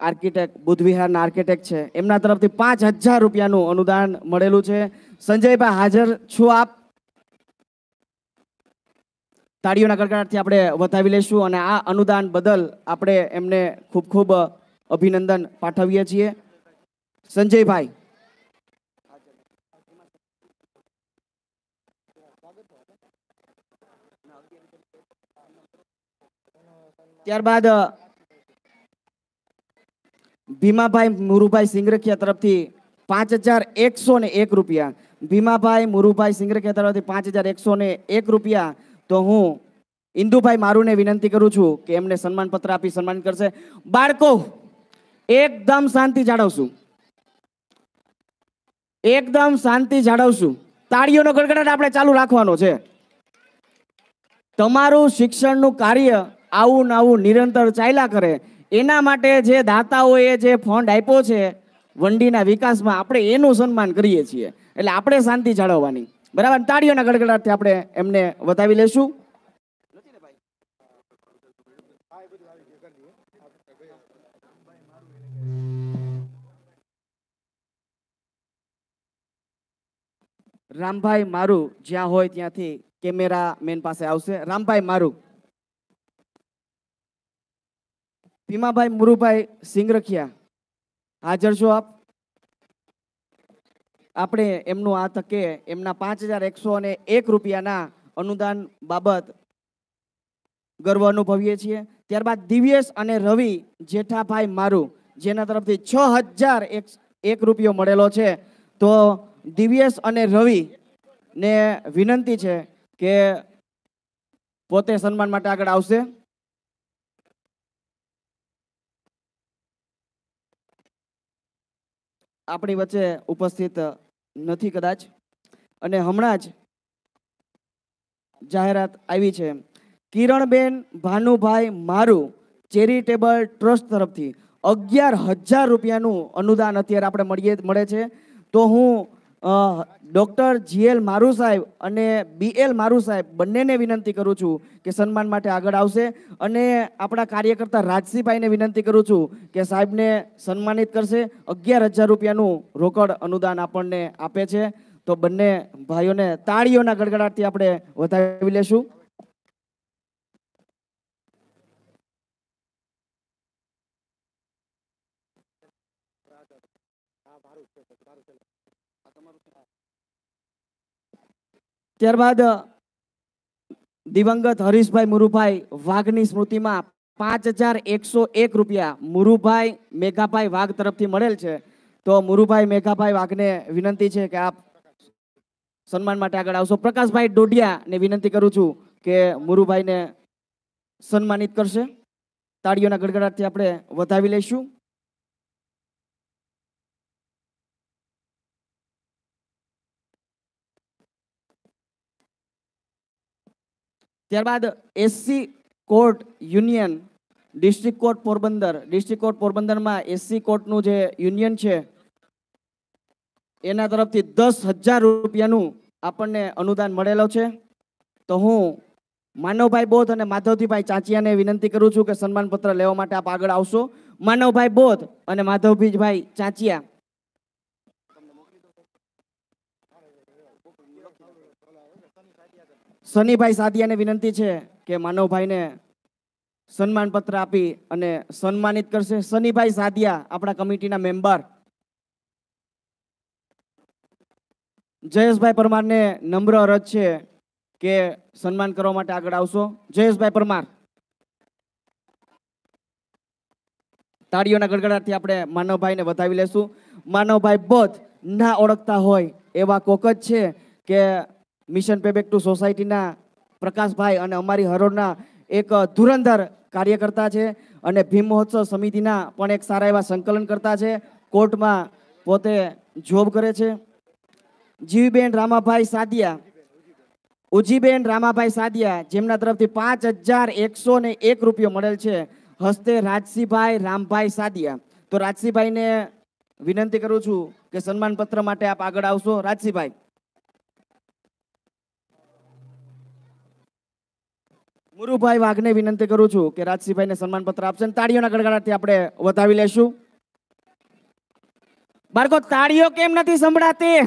Architect બુદ્ધવિહારના architect છે. એમના તરફથી પાંચ હજાર રૂપિયાનું અનુદાન મળેલું છે. સંજયભાઈ હાજર છો આપ. તાળીઓના કડકડાટથી આપણે વધાવી લઈશું અને આ અનુદાન બદલ આપણે એમને ખૂબ ખૂબ અભિનંદન પાઠવીએ છીએ. સંજયભાઈ. ત્યારબાદ ભીમાભાઈ મુરુભાઈ સિંગરખિયા તરફથી પાંચ હજાર એકસો ને એક રૂપિયા. ભીમાભાઈ મુરુભાઈ સિંગરખિયા તરફથી પાંચ હજાર એકસો ને એક રૂપિયા. તો હું ઇન્દુભાઈ મારુને વિનંતી કરું છું કે એમને સન્માનપત્ર આપી સન્માન કરશે. બાળકો, એકદમ શાંતિ જાળવશું. એકદમ શાંતિ જાળવશું. તાળીઓનો ગડગડાટ આપણે ચાલુ રાખવાનો છે. તમારું શિક્ષણનું કાર્ય આવું ને આવું નિરંતર ચાલ્યા કરે. એના માટે જે દાતાઓએ જે ફંડ આપ્યો છે, વંડીના વિકાસમાં આપણે એનું સન્માન કરીએ છીએ. એટલે આપણે શાંતિ જાળવવાની. બરાબર? તાળીઓના ગડગડાટથી આપણે એમને વધાવી લેશું. રામભાઈ મારું જ્યાં હોય ત્યાંથી કેમેરા મેન પાસે આવશે. રામભાઈ મારું. ભીમાભાઈ મુરુભાઈ સિંગરખિયા. હાજર છો આપ? આપણે એમનું આ તકે એમના પાંચ હજાર એકસો અને એક રૂપિયાના અનુદાન બાબત ગર્વ અનુભવીએ છીએ. ત્યારબાદ દિવ્યેશ અને રવિ જેઠાભાઈ મારું, જેના તરફથી છ હજાર એક રૂપિયો મળેલો છે. તો દિવ્યેશ અને રવિ ને વિનંતી છે કે પોતે સન્માન માટે આગળ આવશે. આપણી વચ્ચે ઉપસ્થિત નથી કદાચ. અને હમણાં જ જાહેરાત આવી છે. કિરણબેન ભાનુભાઈ મારું ચેરિટેબલ ટ્રસ્ટ તરફથી અગિયાર હજાર રૂપિયાનું અનુદાન અત્યારે આપણે મળીએ, મળે છે. તો હું ડૉક્ટર જીએલ મારુ સાહેબ અને બીએલ મારુ સાહેબ બંનેને વિનંતી કરું છું કે સન્માન માટે આગળ આવશે અને આપણા કાર્યકર્તા રાજસીભાઈને વિનંતી કરું છું કે સાહેબને સન્માનિત કરશે. અગિયાર હજાર રૂપિયાનું રોકડ અનુદાન આપણને આપે છે. તો બંને ભાઈઓને તાળીઓના ગડગડાટથી આપણે વધાવી લેશું. ત્યારબાદ, દિવંગત હરીશભાઈ મુરુભાઈ વાઘની સ્મૃતિમાં પાંચ હજાર એકસો એક રૂપિયા મુરુભાઈ મેઘાભાઈ વાઘ તરફથી મળેલ છે. તો મુરુભાઈ મેઘાભાઈ વાઘને વિનંતી છે કે આપ સન્માન માટે આગળ આવશો. પ્રકાશભાઈ ડોડિયાને વિનંતી કરું છું કે મુરુભાઈને સન્માનિત કરશે. તાળીઓના ગડગડાટથી આપણે વધાવી લઈશું. ત્યારબાદ SC court union district court Porbandar. District court પોરબંદરમાં એસસી કોર્ટનું જે યુનિયન છે, એના તરફથી દસ હજાર રૂપિયાનું આપણને અનુદાન મળેલો છે. તો હું માનવભાઈ બોધ અને માધવજીભાઈ ચાંચિયાને વિનંતી કરું છું કે સન્માનપત્ર લેવા માટે આપ આગળ આવશો. માનવભાઈ બોધ અને માધવજીભાઈ ચાંચિયા સનીભાઈ સાદિયાને વિનંતી છે કે માનવભાઈને સન્માનપત્ર આપી અને સન્માનિત કરશે. સનીભાઈ સાદિયા, આપણા કમિટીના મેમ્બર. જયેશભાઈ પરમારને નમ્ર અરજ છે કે સન્માન કરવા માટે આગળ આવશો. જયેશભાઈ પરમાર. તાળીઓના ગડગડાટથી આપણે માનવભાઈને વધાવી લેશું. માનવભાઈ બોધ ના ઓળખતા હોય એવા કોક જ છે કે મિશન પે બેક ટુ સોસાયટીના પ્રકાશભાઈ અને અમારી હરોળના એક ધુરંધર કાર્યકર્તા છે અને ભીમ મહોત્સવ સમિતિના પણ એક સારા એવા સંકલન કરતા છે. કોર્ટમાં પોતે જોબ કરે છે. જીવીબેન રામાભાઈ સાદિયા, ઉજીબેન રામાભાઈ સાદિયા જેમના તરફથી પાંચ હજાર એકસો ને એક રૂપિયો મળેલ છે. હસ્તે રાજસીભાઈ રામભાઈ સાદિયા. તો રાજસીભાઈને વિનંતી કરું છું કે સન્માન પત્ર માટે આપ આગળ આવશો. રાજસીભાઈ. મુરુભાઈ વાઘને વિનંતી કરું છું કે રાજસિંહભાઈને સન્માનપત્ર આપશે તાળીઓના ગડગડાટથી આપણે વધાવી લેશું. બાળકો તાળીઓ કેમ નથી સંભળાતી?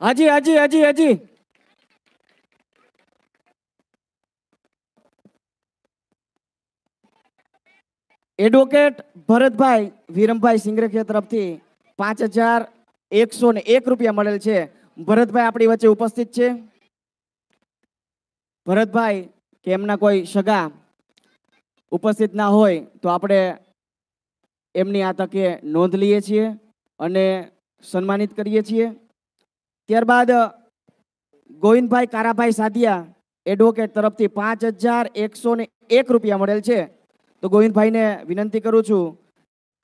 હજી હજી હજી હજી. એડવોકેટ ભરતભાઈ વિરમભાઈ સિંગરેખિયા તરફથી પાંચ હજાર એકસો ને એક રૂપિયા મળેલ છે. ભરતભાઈ આપણી વચ્ચે ઉપસ્થિત છે. ભરતભાઈ, કે એમના કોઈ સગા ઉપસ્થિત ના હોય, તો આપણે એમની આ તકે નોંધ લઈએ છીએ અને સન્માનિત કરીએ છીએ. ત્યારબાદ ગોવિંદભાઈ કારાભાઈ સાદિયા એડવોકેટ તરફથી પાંચ હજાર એકસો ને એક રૂપિયા મળેલ છે. તો ગોવિંદભાઈને વિનંતી કરું છું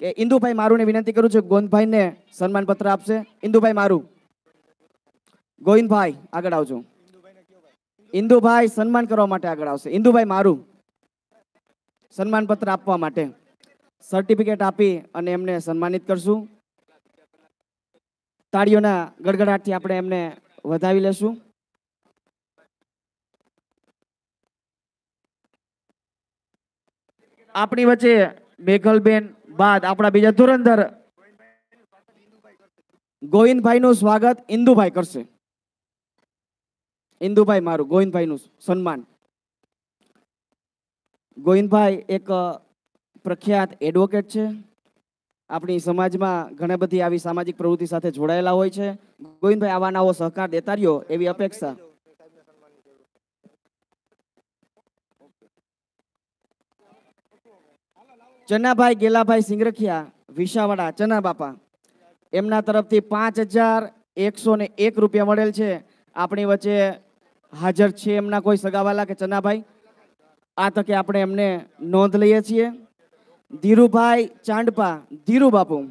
કે ઇન્દુભાઈ મારુને વિનંતી કરું છું ગોવિંદભાઈને સન્માનપત્ર આપશે. ઇન્દુભાઈ મારું. ગોવિંદભાઈ, આગળ આવજો. ઇન્દુભાઈ સન્માન કરવા માટે આગળ આવશે. ઇન્દુભાઈ, મારું સન્માન પત્ર આપવા માટે સર્ટિફિકેટ આપી અને એમને સન્માનિત કરશું. તાળીઓના ગડગડાટથી આપણે એમને વધાવી લેશું. આપણી વચ્ચે મેઘલબેન બાદ આપણા બીજા ધુરંધર ગોવિંદભાઈનું સ્વાગત ઇન્દુભાઈ કરશે. ઇન્દુભાઈ મારું, ગોવિંદભાઈનું સન્માન. ગોવિંદભાઈ એક પ્રખ્યાત એડવોકેટ છે. આપણી સમાજમાં ઘણી બધી આવી સામાજિક પ્રવૃત્તિ સાથે જોડાયેલા હોય છે. ગોવિંદભાઈ આવા નવો સહકાર દેતા રહ્યો એવી અપેક્ષા. ચનાભાઈ ગેલાભાઈ સિંગરખિયા, વિશાવાડા ચના બાપા એમના તરફથી પાંચ હજાર એકસો ને એક રૂપિયા મળેલ છે. આપણી વચ્ચે હાજર છે એમના કોઈ સગાવાલા કે ચનાભાઈ? આ તકે આપણે એમને નોંધ લઈએ છીએ. ધીરુભાઈ ચાંડપા, ધીરુ બાપુ,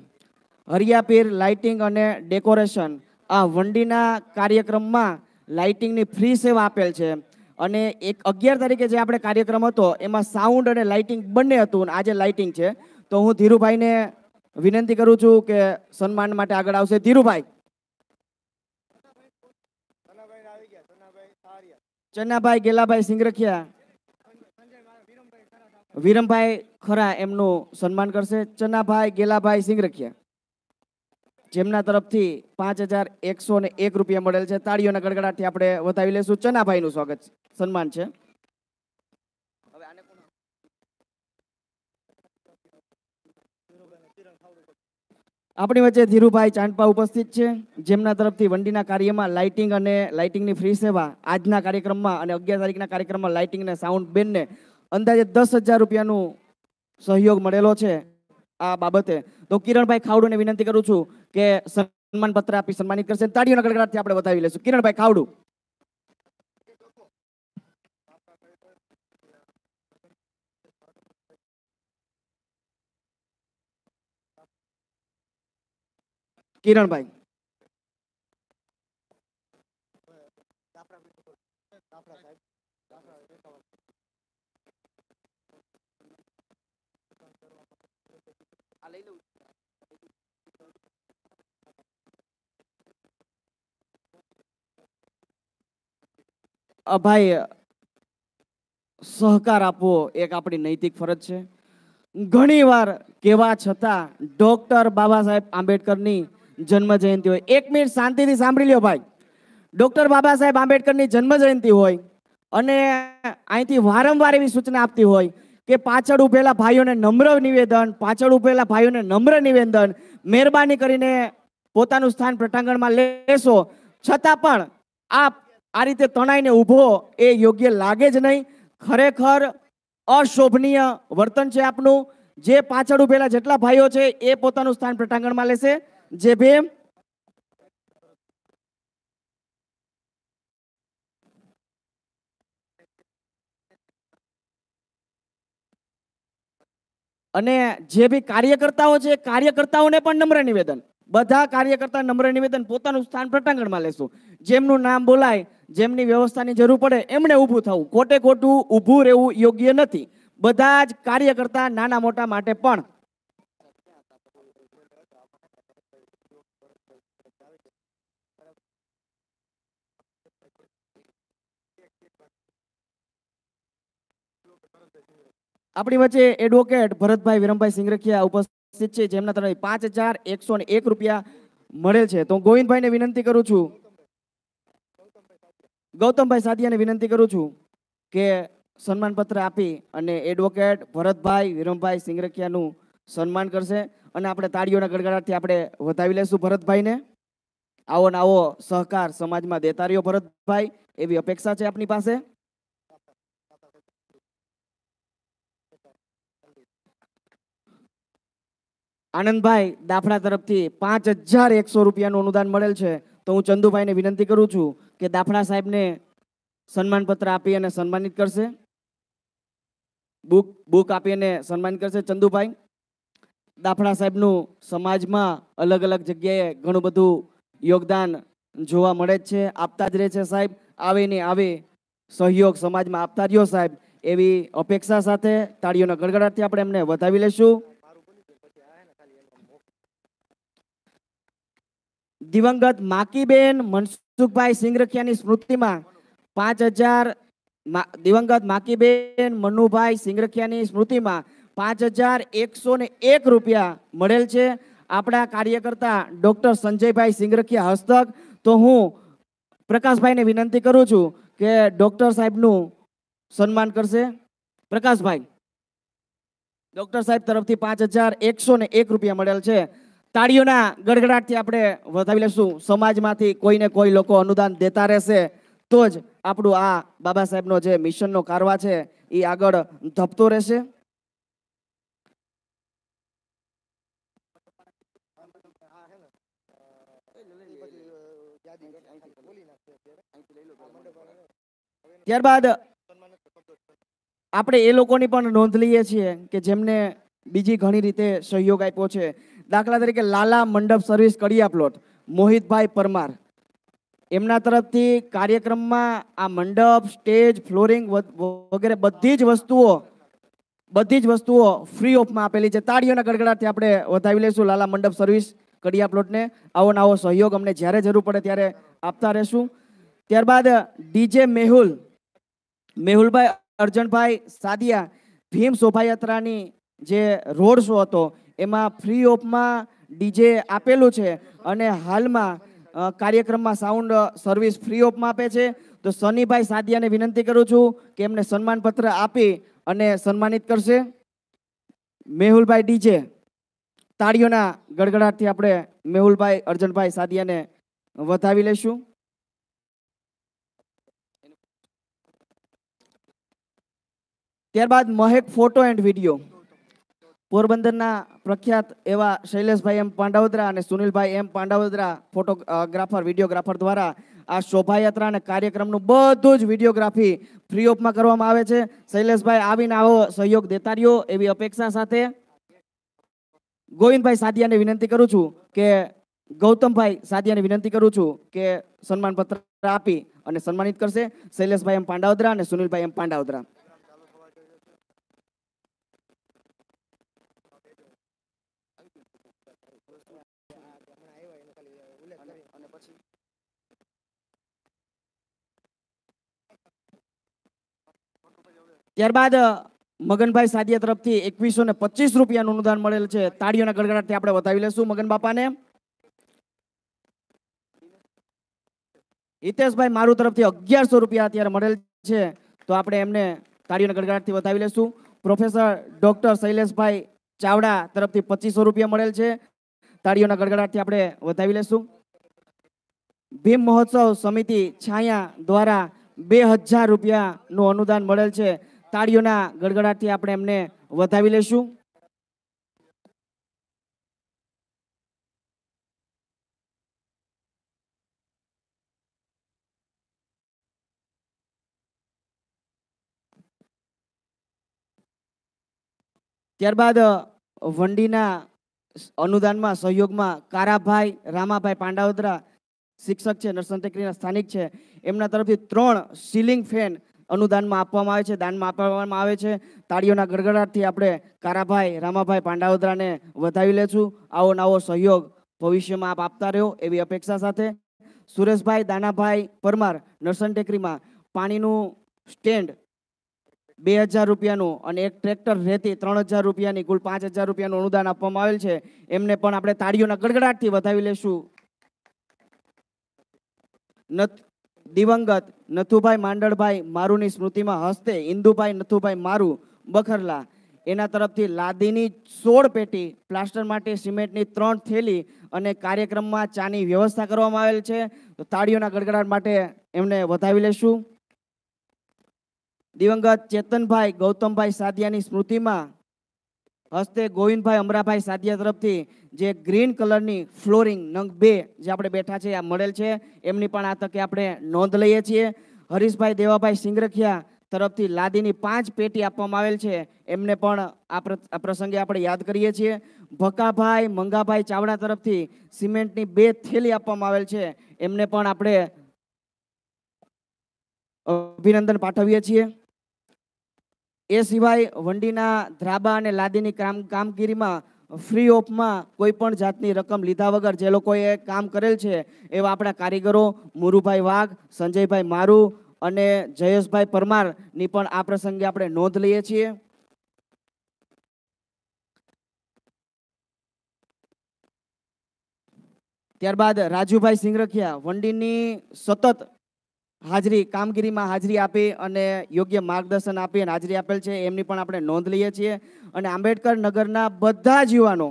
હરિયાપીર લાઇટિંગ અને ડેકોરેશન. આ વંડીના કાર્યક્રમમાં લાઇટિંગની ફ્રી સેવા આપેલ છે. અને એક અગિયાર તારીખે જે આપણે કાર્યક્રમ હતો, એમાં સાઉન્ડ અને લાઇટિંગ બંને હતું અને આજે લાઇટિંગ છે. તો હું ધીરુભાઈને વિનંતી કરું છું કે સન્માન માટે આગળ આવશે. ધીરુભાઈ. ચન્નાભાઈ ગેલાભાઈ સિંગરખિયા. વિરમભાઈ ખરા એમનું સન્માન કરશે. ચન્નાભાઈ ગેલાભાઈ સિંગરખિયા. જેમના તરફથી પાંચ હજાર એકસો ને એક રૂપિયા મળેલ છે. તાળીઓના ગડગડાટથી આપણે વધાવી લેશું. ચન્નાભાઈનું સ્વાગત સન્માન છે. આપણી વચ્ચે ધીરુભાઈ ચાંદપા ઉપસ્થિત છે. જેમના તરફથી વંડીના કાર્યમાં લાઇટિંગ અને લાઇટિંગની ફ્રી સેવા આજના કાર્યક્રમમાં અને અગિયાર તારીખના કાર્યક્રમમાં લાઇટિંગ અને સાઉન્ડ બેનને અંદાજે દસ હજાર રૂપિયાનું સહયોગ મળેલો છે આ બાબતે. તો કિરણભાઈ ખાવડુને વિનંતી કરું છું કે સન્માનપત્ર આપી સન્માનિત કરશે તાળીઓના ગડગડાટથી આપણે વધાવી લઈશું. કિરણભાઈ ખાવડુ. કિરણભાઈ. અભાઈ ભાઈ સહકાર આપવો એક આપણી નૈતિક ફરજ છે. ઘણીવાર કેવા છતાં ડોક્ટર બાબા સાહેબ આંબેડકરની જન્મ જયંતિ હોય. એક મિનિટ શાંતિથી સાંભળી લ્યો ભાઈ. ડોક્ટર બાબા સાહેબ આંબેડકરની જન્મ જયંતિ હોય અને અહીંથી વારંવાર એવી સૂચના આપતી હોય કે પાછળ ઉભેલા ભાઈઓને નમ્ર નિવેદન, પાછળ ઉભેલા ભાઈઓને નમ્ર નિવેદન, મહેરબાની કરીને પોતાનું સ્થાન પ્રટાંગણમાં લેશો. છતાં પણ આપ આ રીતે તણાઈને ઊભો એ યોગ્ય લાગે જ નહીં. ખરેખર અશોભનીય વર્તન છે આપનું. જે પાછળ ઉભેલા જેટલા ભાઈઓ છે એ પોતાનું સ્થાન પ્રટાંગણમાં લેશે. જે બે અને જે બી કાર્યકર્તાઓ છે, કાર્યકર્તાઓને પણ નમ્ર નિવેદન. બધા કાર્યકર્તા નમ્ર નિવેદન પોતાનું સ્થાન પ્રટાંગણમાં લેશું. જેમનું નામ બોલાય, જેમની વ્યવસ્થાની જરૂર પડે, એમણે ઊભું થવું. ખોટે ખોટું ઊભું રહેવું યોગ્ય નથી. બધા જ કાર્યકર્તા નાના મોટા માટે પણ આપણી વચ્ચે એડવોકેટ ભરતભાઈ વિરમભાઈ સિંગરખિયા ઉપસ્થિત છે, જેમના તરફ પાંચ હજાર એકસો ને એક રૂપિયા મળેલ છે. તો ગોવિંદભાઈને વિનંતી કરું છું, ગૌતમભાઈ સાદિયાને વિનંતી કરું છું કે સન્માનપત્ર આપી અને એડવોકેટ ભરતભાઈ વિરમભાઈ સિંગરખિયાનું સન્માન કરશે. અને આપણે તાળીઓના ગડગડાટથી આપણે વધાવી લેશું ભરતભાઈને. આવો ને આવો સહકાર સમાજમાં દેતા રહ્યો ભરતભાઈ. એવી અપેક્ષા છે આપની પાસે? આનંદભાઈ દાફડા તરફથી પાંચ હજાર એકસો રૂપિયાનું અનુદાન મળેલ છે. તો હું ચંદુભાઈને વિનંતી કરું છું કે દાફડા સાહેબને સન્માનપત્ર આપી અને સન્માનિત કરશે. બુક બુક આપી અને સન્માનિત કરશે. ચંદુભાઈ દાફડા સાહેબનું સમાજમાં અલગ અલગ જગ્યાએ ઘણું બધું યોગદાન જોવા મળે જ છે. આપતા જ રહે છે સાહેબ. આવે ને આવે સહયોગ સમાજમાં આપતા રહ્યો સાહેબ. એવી અપેક્ષા સાથે તાળીઓના ગડગડાટથી આપણે એમને વધાવી લેશું દિવંગત માકીબેન મનસુખભાઈ સિંગરખિયાની સ્મૃતિમાં પાંચ હજાર દિવંગત માકીબેન મનુભાઈ સિંગરખિયાની સ્મૃતિમાં પાંચ હજાર એકસો ને એક રૂપિયા મળેલ છે. આપણા કાર્યકર્તા ડૉક્ટર સંજયભાઈ સિંગરખિયા હસ્તક. તો હું પ્રકાશભાઈને વિનંતી કરું છું કે ડૉક્ટર સાહેબનું સન્માન કરશે. પ્રકાશભાઈ, ડૉક્ટર સાહેબ તરફથી પાંચ હજાર એકસો એક રૂપિયા મળેલ છે. તાળીઓના ગડગડાટથી આપણે વધાવી લેશું સમાજમાંથી કોઈને કોઈ લોકો અનુદાન દેતા રહેશે, તો જ આપણું આ બાબા સાહેબનો જે મિશનનો કારવા છે, એ આગળ ધપતો રહેશે. ત્યારબાદ આપણે એ લોકોની પણ નોંધ લઈએ છીએ કે જેમને બીજી ઘણી રીતે સહયોગ આપ્યો છે. દાખલા તરીકે લાલા મંડપ સર્વિસ કડિયા પ્લોટ મોહિતભાઈ પરમાર. એમના તરફથી કાર્યક્રમમાં આ મંડપ સ્ટેજ ફ્લોરિંગ વગેરે બધી જ વસ્તુઓ, બધી જ વસ્તુઓ ફ્રી ઓફમાં આપેલી છે. તાળીઓના ગડગડાટથી આપણે વધાવી લઈશું લાલા મંડપ સર્વિસ કડિયા પ્લોટને આવો નવો સહયોગ અમને જ્યારે જરૂર પડે ત્યારે આપતા રહેશું. ત્યારબાદ ડીજે મેહુલ મેહુલભાઈ અર્જનભાઈ સાદિયા, ભીમ શોભાયાત્રાની જે રોડ શો હતો, એમાં ફ્રી ઓફમાં ડીજે આપેલું છે અને હાલમાં કાર્યક્રમમાં સાઉન્ડ સર્વિસ ફ્રી ઓફમાં આપે છે. તો સનીભાઈ સાદિયાને વિનંતી કરું છું કે એમને સન્માનપત્ર આપી અને સન્માનિત કરશે. મેહુલભાઈ ડીજે તાળીઓના ગડગડાટથી આપણે મેહુલભાઈ, અર્જનભાઈ સાદિયાને વધાવી લઈશું. ત્યારબાદ મહેક ફોટો એન્ડ વીડિયો. પોરબંદરના પ્રખ્યાત એવા શૈલેષભાઈ એમ પાંડાવદરા અને સુનિલભાઈ એમ પાંડાવદરા ફોટોગ્રાફર વિડીયોગ્રાફર દ્વારા આ શોભાયાત્રા અને કાર્યક્રમનું બધું જ વિડીયોગ્રાફી ફ્રી ઓફમાં કરવામાં આવે છે. શૈલેષભાઈ આવીને આવો સહયોગ દેતા રહ્યો એવી અપેક્ષા સાથે. ગોવિંદભાઈ સાદિયાને વિનંતી કરું છું કે, ગૌતમભાઈ સાદિયાને વિનંતી કરું છું કે સન્માનપત્ર આપી અને સન્માનિત કરશે. શૈલેષભાઈ એમ પાંડાવદરા અને સુનિલભાઈ એમ પાંડાવદરા. ત્યારબાદ મગનભાઈ સાદિયા તરફથી એકવીસો ને પચીસ રૂપિયાનું અનુદાન મળેલ છે. તાળીઓના ગડગડાટથી આપણે બતાવી લેશું મગન બાપાને. હિતેશભાઈ મારું તરફથી અગિયારસો રૂપિયા અત્યારે મળેલ છે. તો આપણે એમને તાળીઓના ગડગડાટથી બતાવી લેશું. પ્રોફેસર ડોક્ટર શૈલેષભાઈ ચાવડા તરફથી પચીસો રૂપિયા મળેલ છે. તાળીઓના ગડગડાટથી આપણે વધાવી લેશું. ભીમ મહોત્સવ સમિતિ છાયા દ્વારા બે હજાર રૂપિયાનું અનુદાન મળેલ છે. તાળીઓના ગડગડાટથી આપણે એમને વધાવી લેશું ત્યારબાદ વંડીના અનુદાનમાં, સહયોગમાં કારાભાઈ, રામાભાઈ પાંડાવદરા શિક્ષક છે નરસન સ્થાનિક છે. એમના તરફથી ત્રણ સીલિંગ ફેન અનુદાનમાં આપવામાં આવે છે, દાનમાં આપવામાં આવે છે. તાળીઓના ગડગડાટથી આપણે કારાભાઈ, રામાભાઈ પાંડાવદરાને વધાવી લેશું. આવો નવો સહયોગ ભવિષ્યમાં આપ આપતા રહ્યો એવી અપેક્ષા સાથે. સુરેશભાઈ, દાનાભાઈ પરમાર, નરસન ટેકરીમાં પાણીનું સ્ટેન્ડ બે હજાર રૂપિયાનું અને એક ટ્રેક્ટર રેતી ત્રણ હજાર રૂપિયાની, કુલ પાંચ હજાર રૂપિયાનું અનુદાન આપવામાં આવેલ છે. એમને પણ આપણે તાળીઓના ગડગડાટથી વધાવી લેશું. દિવંગત નથુભાઈ માંડળભાઈ મારુની સ્મૃતિમાં હસ્તે ઇન્દુભાઈ નથુભાઈ મારુ બખરલા. એના તરફથી લાદીની સોળ પેટી પ્લાસ્ટર માટે સિમેન્ટની ત્રણ થેલી અને કાર્યક્રમમાં ચાની વ્યવસ્થા કરવામાં આવેલ છે. તો તાળીઓના ગડગડાટ માટે એમને વધાવી લેશું. દિવંગત ચેતનભાઈ ગૌતમભાઈ સાદિયાની સ્મૃતિમાં હસ્તે ગોવિંદભાઈ અમરાભાઈ સાદિયા તરફથી જે ગ્રીન કલરની ફ્લોરિંગ નંગ બે જે આપણે બેઠા છે, આ મળેલ છે, એમની પણ આ તકે આપણે નોંધ લઈએ છીએ. હરીશભાઈ દેવાભાઈ સિંગરખિયા તરફથી લાદીની પાંચ પેટી આપવામાં આવેલ છે, એમને પણ આ પ્રસંગે આપણે યાદ કરીએ છીએ. ભકાભાઈ મંગાભાઈ ચાવડા તરફથી સિમેન્ટની બે થેલી આપવામાં આવેલ છે, એમને પણ આપણે અભિનંદન પાઠવીએ છીએ. એ સિવાય વંડીના ધ્રાબા અને લાદીની કામ, કામગીરીમાં ફ્રી ઓફમાં કોઈ પણ જાતની રકમ લીધા વગર જે લોકોએ કામ કરેલ છે, એવા આપણા કારીગરો મુરુભાઈ વાઘ, સંજયભાઈ મારુ અને જયેશભાઈ પરમારની પણ આ પ્રસંગે આપણે નોંધ લઈએ છીએ. ત્યારબાદ રાજુભાઈ સિંગરખિયા વંડીની સતત હાજરી, કામગીરીમાં હાજરી આપી અને યોગ્ય માર્ગદર્શન આપી અને હાજરી આપેલ છે, એમની પણ આપણે નોંધ લઈએ છીએ. અને આંબેડકર નગરના બધા જ યુવાનો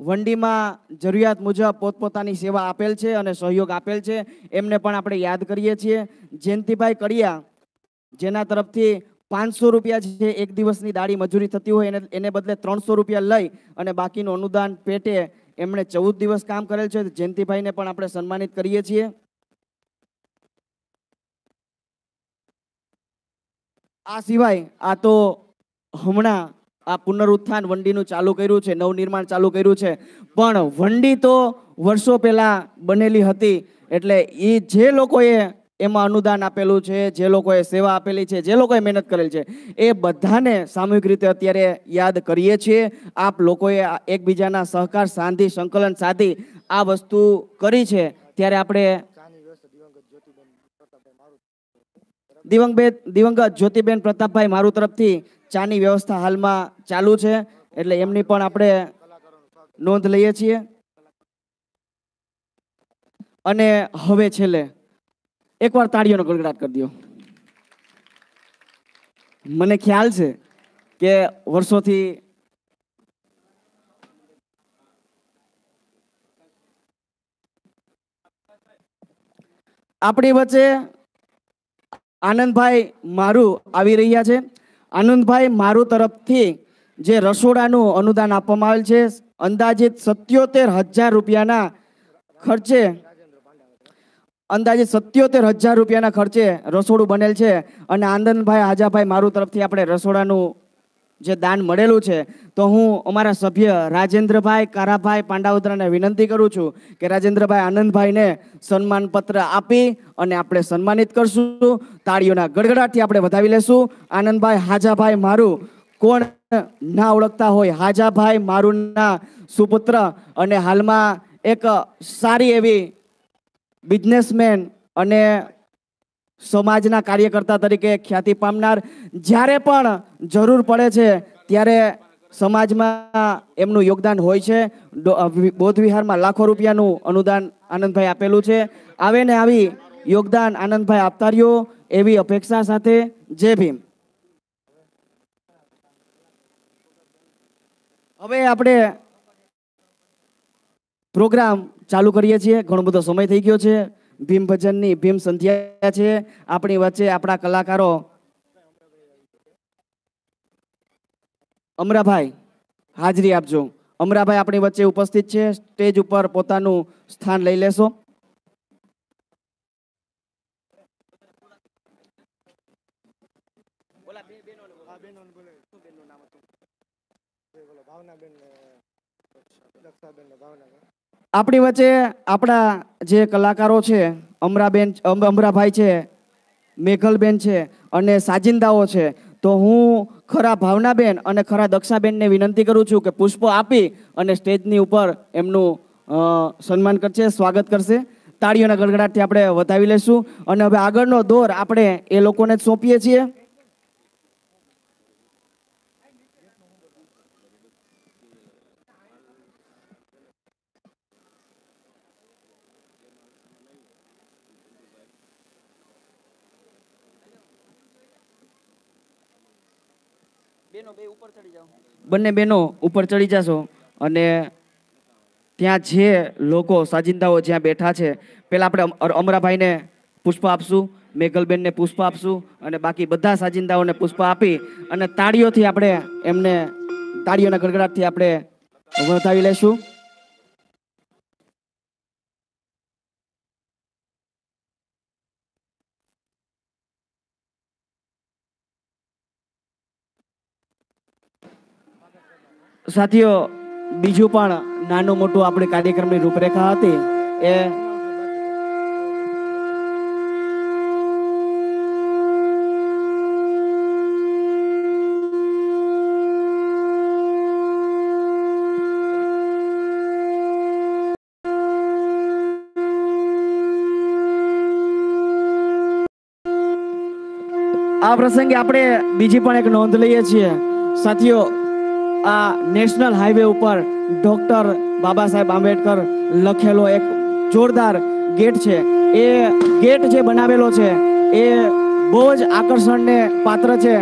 વંડીમાં જરૂરિયાત મુજબ પોતપોતાની સેવા આપેલ છે અને સહયોગ આપેલ છે, એમને પણ આપણે યાદ કરીએ છીએ. જયંતિભાઈ કડિયા, જેના તરફથી પાંચસો રૂપિયા છે એક દિવસની દાડી મજૂરી થતી હોય એને એને બદલે ત્રણસો રૂપિયા લઈ અને બાકીનું અનુદાન પેટે એમણે ચૌદ દિવસ કામ કરેલ છે. જયંતિભાઈને પણ આપણે સન્માનિત કરીએ છીએ. આ સિવાય આ તો હમણાં આ પુનરુત્થાન વંડીનું ચાલુ કર્યું છે, નવનિર્માણ ચાલુ કર્યું છે. પણ વંડી તો વર્ષો પહેલાં બનેલી હતી, એટલે એ જે લોકોએ એમાં અનુદાન આપેલું છે, જે લોકોએ સેવા આપેલી છે, જે લોકોએ મહેનત કરેલ છે, એ બધાને સામૂહિક રીતે અત્યારે યાદ કરીએ છીએ. આપ લોકોએ એકબીજાના સહકાર સાંધી સંકલન સાધી આ વસ્તુ કરી છે. ત્યારે આપણે દિવંગબેન દિવંગત જ્યોતિબેન પ્રતાપભાઈ મારું તરફથી ચાની વ્યવસ્થા હાલમાં ચાલુ છે. એટલે એમની પણ આપણે નોંધ લઈએ છીએ. અને હવે છેલ્લે એકવાર તાળીઓનો ગડગડાટ કરી દો. મને ખ્યાલ છે કે વર્ષોથી આપણી વચ્ચે આનંદભાઈ મારું આવી રહ્યા છે. આનંદભાઈ મારું તરફથી જે રસોડાનું અનુદાન આપવામાં આવેલ છે, અંદાજિત સત્યોતેર હજાર રૂપિયાના ખર્ચે અંદાજે સત્યોતેર હજાર રૂપિયાના ખર્ચે રસોડું બનેલ છે અને આનંદભાઈ આજાભાઈ મારું તરફથી આપણે રસોડાનું જે દાન મળેલું છે, તો હું અમારા સભ્ય રાજેન્દ્રભાઈ કારાભાઈ પાંડાવદરાને વિનંતી કરું છું કે રાજેન્દ્રભાઈ આનંદભાઈને સન્માનપત્ર આપી અને આપણે સન્માનિત કરશું. તાળીઓના ગડગડાટથી આપણે વધાવી લેશું. આનંદભાઈ હાજાભાઈ મારું કોણ ના ઓળખતા હોય, હાજાભાઈ મારુના સુપુત્ર અને હાલમાં એક સારી એવી બિઝનેસમેન અને સમાજના કાર્યકર્તા તરીકે ખ્યાતિ પામનાર. જ્યારે પણ જરૂર પડે છે ત્યારે સમાજમાં એમનું યોગદાન હોય છે. ડો- અ, વિ- બૌદ્ધ વિહારમાં લાખો રૂપિયાનું અનુદાન આનંદભાઈ આપેલું છે. આવે ને આવી યોગદાન આનંદભાઈ આપતા રહ્યો એવી અપેક્ષા સાથે. જય ભીમ. હવે આપણે પ્રોગ્રામ ચાલુ કરીએ છીએ. ઘણો બધો સમય થઈ ગયો છે. ભીમ ભજનની ભીમ સંધ્યા છે આપણી વચ્ચે આપણા કલાકારો અમરાભાઈ હાજરી આપજો અમરાભાઈ આપણી વચ્ચે ઉપસ્થિત છે સ્ટેજ ઉપર પોતાનું સ્થાન લઈ લેશો આપણી વચ્ચે આપણા જે કલાકારો છે, અમરાબેન, અમ- અમરાભાઈ છે, મેઘલબેન છે અને સાજિંદાઓ છે, તો હું ખરા ભાવનાબેન અને ખરા દક્ષાબેનને વિનંતી કરું છું કે પુષ્પો આપી અને સ્ટેજની ઉપર એમનું સન્માન કરશે, સ્વાગત કરશે. તાળીઓના ગડગડાટથી આપણે વધાવી લેશું. અને હવે આગળનો દોર આપણે એ લોકોને જ સોંપીએ છીએ. બંને બહેનો ઉપર ચડી જશો અને ત્યાં જે લોકો સાજિંદાઓ જ્યાં બેઠા છે, પહેલાં આપણે અમરાભાઈને પુષ્પ આપશું, મેઘલબેનને પુષ્પ આપશું અને બાકી બધા સાજિંદાઓને પુષ્પ આપી અને તાળીઓથી આપણે એમને, તાળીઓના ગડગડાટથી આપણે વધાવી લેશું. સાથીઓ, બીજું પણ નાનું મોટું આપણે કાર્યક્રમની રૂપરેખા હતી એ આ પ્રસંગે આપણે બીજી પણ એક નોંધ લઈએ છીએ. સાથીઓ આ નેશનલ હાઈવે ઉપર ડોક્ટર બાબા સાહેબ આંબેડકર લખેલો એક જોરદાર ગેટ છે. એ ગેટ જે બનાવેલો છે, એ બહુ જ આકર્ષણને પાત્ર છે.